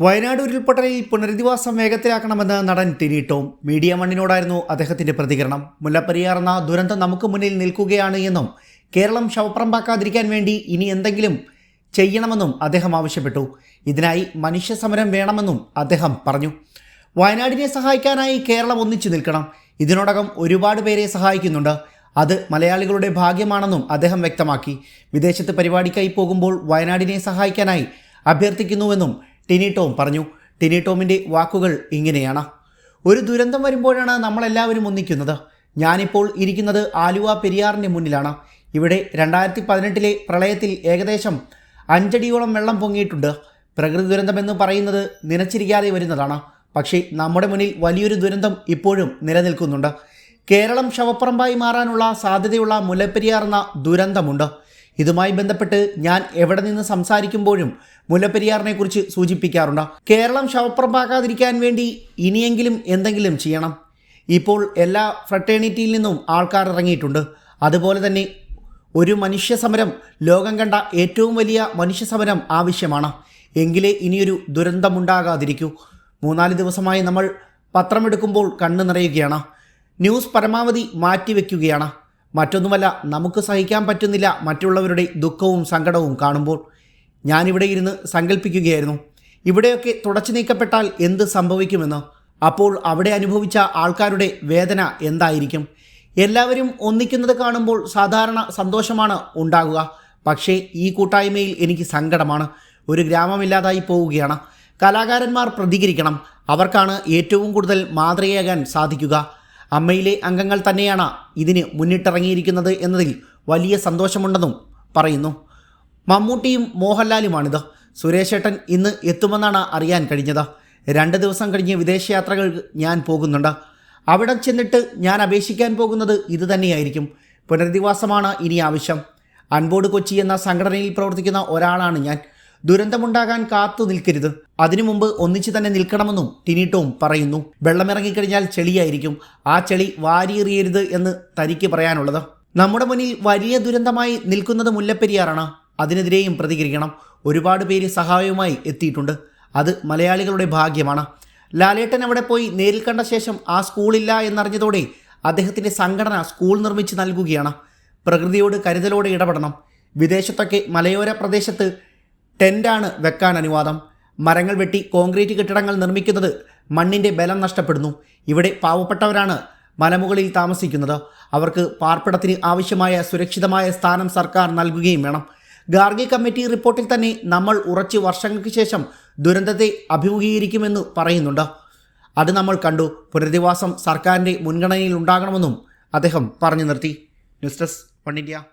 വയനാട് ഉരുൾപൊട്ടലിൽ പുനരധിവാസം വേഗത്തിലാക്കണമെന്ന് നടൻ ടിനി ടോം. മീഡിയ മണ്ണിനോടായിരുന്നു അദ്ദേഹത്തിന്റെ പ്രതികരണം. മുല്ലപ്പെരിയാർ എന്ന ദുരന്തം നമുക്ക് മുന്നിൽ നിൽക്കുകയാണ് എന്നും കേരളം ശവപ്പറമ്പാക്കാതിരിക്കാൻ വേണ്ടി ഇനി എന്തെങ്കിലും ചെയ്യണമെന്നും അദ്ദേഹം ആവശ്യപ്പെട്ടു. ഇതിനായി മനുഷ്യ സമരം വേണമെന്നും അദ്ദേഹം പറഞ്ഞു. വയനാടിനെ സഹായിക്കാനായി കേരളം ഒന്നിച്ചു നിൽക്കണം. ഇതിനോടകം ഒരുപാട് പേരെ സഹായിക്കുന്നുണ്ട്. അത് മലയാളികളുടെ ഭാഗ്യമാണെന്നും അദ്ദേഹം വ്യക്തമാക്കി. വിദേശത്ത് പരിപാടിക്കായി പോകുമ്പോൾ വയനാടിനെ സഹായിക്കാനായി അഭ്യർത്ഥിക്കുന്നുവെന്നും ടിനി ടോം പറഞ്ഞു. ടിനി ടോമിന്റെ വാക്കുകൾ ഇങ്ങനെയാണ്. ഒരു ദുരന്തം വരുമ്പോഴാണ് നമ്മളെല്ലാവരും ഒന്നിക്കുന്നത്. ഞാനിപ്പോൾ ഇരിക്കുന്നത് ആലുവ പെരിയാറിന്റെ മുന്നിലാണ്. ഇവിടെ രണ്ടായിരത്തി പതിനെട്ടിലെ പ്രളയത്തിൽ ഏകദേശം അഞ്ചടിയോളം വെള്ളം പൊങ്ങിയിട്ടുണ്ട്. പ്രകൃതി ദുരന്തമെന്ന് പറയുന്നത് നിനച്ചിരിക്കാതെ വരുന്നതാണ്. പക്ഷേ നമ്മുടെ മുന്നിൽ വലിയൊരു ദുരന്തം ഇപ്പോഴും നിലനിൽക്കുന്നുണ്ട്. കേരളം ശവപ്പറമ്പായി മാറാനുള്ള സാധ്യതയുള്ള മുല്ലപ്പെരിയാർ എന്ന ദുരന്തമുണ്ട്. ഇതുമായി ബന്ധപ്പെട്ട് ഞാൻ എവിടെ നിന്ന് സംസാരിക്കുമ്പോഴും മുല്ലപ്പെരിയാറിനെ കുറിച്ച് സൂചിപ്പിക്കാറുണ്ട്. കേരളം ശവപ്പുറമ്പാക്കാതിരിക്കാൻ വേണ്ടി ഇനിയെങ്കിലും എന്തെങ്കിലും ചെയ്യണം. ഇപ്പോൾ എല്ലാ ഫ്രട്ടേണിറ്റിയിൽ നിന്നും ആൾക്കാർ ഇറങ്ങിയിട്ടുണ്ട്. അതുപോലെ തന്നെ ഒരു മനുഷ്യ സമരം ലോകം കണ്ട ഏറ്റവും വലിയ മനുഷ്യ സമരം ആവശ്യമാണ്. എങ്കിലേ ഇനിയൊരു ദുരന്തമുണ്ടാകാതിരിക്കൂ. മൂന്നാൽ ദിവസമായി നമ്മൾ പത്രമെടുക്കുമ്പോൾ കണ്ണു നിറയുകയാണ്. ന്യൂസ് പരമാവധി മാറ്റിവെക്കുകയാണ്. മറ്റൊന്നുമല്ല നമുക്ക് സഹിക്കാൻ പറ്റുന്നില്ല മറ്റുള്ളവരുടെ ദുഃഖവും സങ്കടവും കാണുമ്പോൾ. ഞാനിവിടെ ഇരുന്ന് സങ്കല്പിക്കുകയായിരുന്നു ഇവിടെയൊക്കെ തുടച്ചു നീക്കപ്പെട്ടാൽ എന്ത് സംഭവിക്കുമെന്ന്. അപ്പോൾ അവിടെ അനുഭവിച്ച ആൾക്കാരുടെ വേദന എന്തായിരിക്കും? എല്ലാവരും ഒന്നിക്കുന്നത് കാണുമ്പോൾ സാധാരണ സന്തോഷമാണ് ഉണ്ടാകുക. പക്ഷേ ഈ കൂട്ടായ്മയിൽ എനിക്ക് സങ്കടമാണ്. ഒരു ഗ്രാമമില്ലാതായി പോവുകയാണ്. കലാകാരന്മാർ പ്രതികരിക്കണം. അവർക്കാണ് ഏറ്റവും കൂടുതൽ മാതൃകയാകാൻ സാധിക്കുക. അമ്മയിലെ അംഗങ്ങൾ തന്നെയാണ് ഇതിന് മുന്നിട്ടിറങ്ങിയിരിക്കുന്നത് എന്നതിൽ വലിയ സന്തോഷമുണ്ടെന്നും പറയുന്നു. മമ്മൂട്ടിയും മോഹൻലാലുമാണിത്. സുരേഷേട്ടൻ ഇന്ന് എത്തുമെന്നാണ് അറിയാൻ കഴിഞ്ഞത്. രണ്ട് ദിവസം കഴിഞ്ഞ് വിദേശയാത്രകൾ ഞാൻ പോകുന്നുണ്ട്. അവിടെ ചെന്നിട്ട് ഞാൻ അപേക്ഷിക്കാൻ പോകുന്നത് ഇത് തന്നെയായിരിക്കും. പുനരധിവാസമാണ് ഇനി ആവശ്യം. അൺബോർഡ് കൊച്ചി എന്ന സംഘടനയിൽ പ്രവർത്തിക്കുന്ന ഒരാളാണ് ഞാൻ. ദുരന്തമുണ്ടാകാൻ കാത്തു നിൽക്കരുത്. അതിനു മുമ്പ് ഒന്നിച്ചു തന്നെ നിൽക്കണമെന്നും ടിനിട്ടോം പറയുന്നു. വെള്ളമിറങ്ങിക്കഴിഞ്ഞാൽ ചെളിയായിരിക്കും. ആ ചെളി വാരിയെറിയരുത് എന്ന് തനിക്ക് പറയാനുള്ളത്. നമ്മുടെ മുന്നിൽ വലിയ ദുരന്തമായി നിൽക്കുന്നത് മുല്ലപ്പെരിയാറാണ്. അതിനെതിരെയും പ്രതികരിക്കണം. ഒരുപാട് പേര് സഹായവുമായി എത്തിയിട്ടുണ്ട്. അത് മലയാളികളുടെ ഭാഗ്യമാണ്. ലാലേട്ടൻ അവിടെ പോയി നേരിൽ കണ്ട ശേഷം ആ സ്കൂളില്ല എന്നറിഞ്ഞതോടെ അദ്ദേഹത്തിന്റെ സംഘടന സ്കൂൾ നിർമ്മിച്ച് നൽകുകയാണ്. പ്രകൃതിയോട് കരുതലോടെ ഇടപെടണം. വിദേശത്തൊക്കെ മലയോര പ്രദേശത്ത് ടെന്റാണ് വെക്കാൻ അനുവാദം. മരങ്ങൾ വെട്ടി കോൺക്രീറ്റ് കെട്ടിടങ്ങൾ നിർമ്മിക്കുന്നത് മണ്ണിന്റെ ബലം നഷ്ടപ്പെടുന്നു. ഇവിടെ പാവപ്പെട്ടവരാണ് മലമുകളിൽ താമസിക്കുന്നത്. അവർക്ക് പാർപ്പിടത്തിന് ആവശ്യമായ സുരക്ഷിതമായ സ്ഥാനം സർക്കാർ നൽകുകയും വേണം. ഗാർഗി കമ്മിറ്റി റിപ്പോർട്ടിൽ തന്നെ നമ്മൾ ഉറച്ച് വർഷങ്ങൾക്ക് ശേഷം ദുരന്തത്തെ അഭിമുഖീകരിക്കുമെന്ന് പറയുന്നുണ്ട്. അത് നമ്മൾ കണ്ടു. പുനരധിവാസം സർക്കാരിന്റെ മുൻഗണനയിൽ ഉണ്ടാകണമെന്നും അദ്ദേഹം പറഞ്ഞു നിർത്തി. News desk one India.